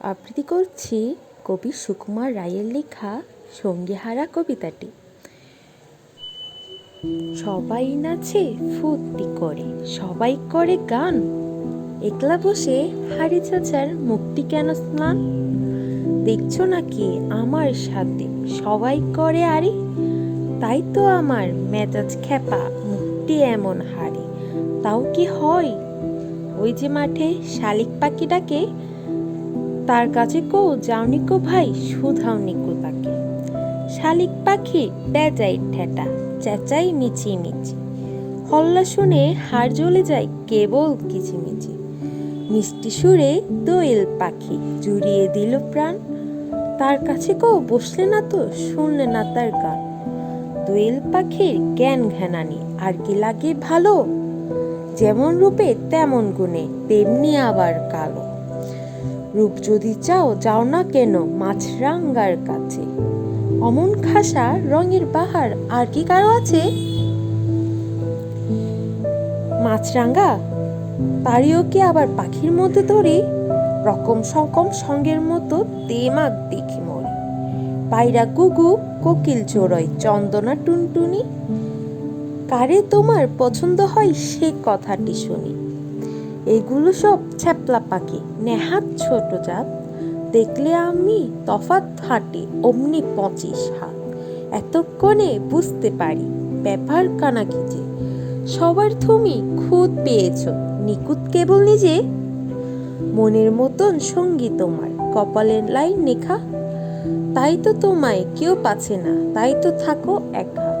আবৃত্তি করছি কবি সুকুমার রায়ের লেখা সঙ্গীহারা কবিতাটি। সবাই নাচে ফুর্তি করে, সবাই করে গান। একলা বসে হাড়ি চাচার মুক্তি কেন স্নান? দেখছ নাকি আমার সাথে সবাই করে আরে? তাই তো আমার মেজাজ খেপা মুক্তি এমন হারে। তাও কি হয়? ওই যে মাঠে শালিক পাখি ডাকে তার কাছে কো যাওনি কো ভাই, শুধাওনি কো তাকে। শালিক পাখি বেজাই ঠেটা, চেঁচাই মিছি মিছি। হল্লা শুনে হাড় জ্বলে যায় কেবল কিচিমিচি। মিষ্টি সুরে দোয়েল পাখি জুড়িয়ে দিল প্রাণ। তার কাছে কো বসলে না তো, শুনলে না তার গান। দোয়েল পাখির জ্ঞান ঘ্যানানি আর কি লাগে ভালো? যেমন রূপে তেমন গুণে, তেমনি আবার কালো। রূপ যদি চাও যাও না কেন মাছরাঙ্গার কাছে? অমন খাসা রঙের বাহার আর কি কারও আছে? মাছরাঙ্গা, তারিও কি আবার পাখির মধ্যে ধরে? রকম সকম সঙ্গের মতো দেমাগ দেখি মরে। পায়রা গুগু, কোকিল চোরয় চন্দনা টুনটুনি, কারে তোমার পছন্দ হয় সে কথাটি শুনি। এগুলো সব ছ্যাপলা পাখি। নেহাত ছোট জাত। দেখলে আমি তফাত হাঁটি অমনি পঁচিশ হাত। এতক্ষণে বুঝতে পারি ব্যাপার কানা কি যে। সবার তুমি খুদ পেয়েছ নিকুত কেবল নিজে। মনের মতন সঙ্গী তোমার, কপালের লাইন লেখা। তাই তো তোমায় কেউ পাচ্ছে না, তাই তো থাকো একা।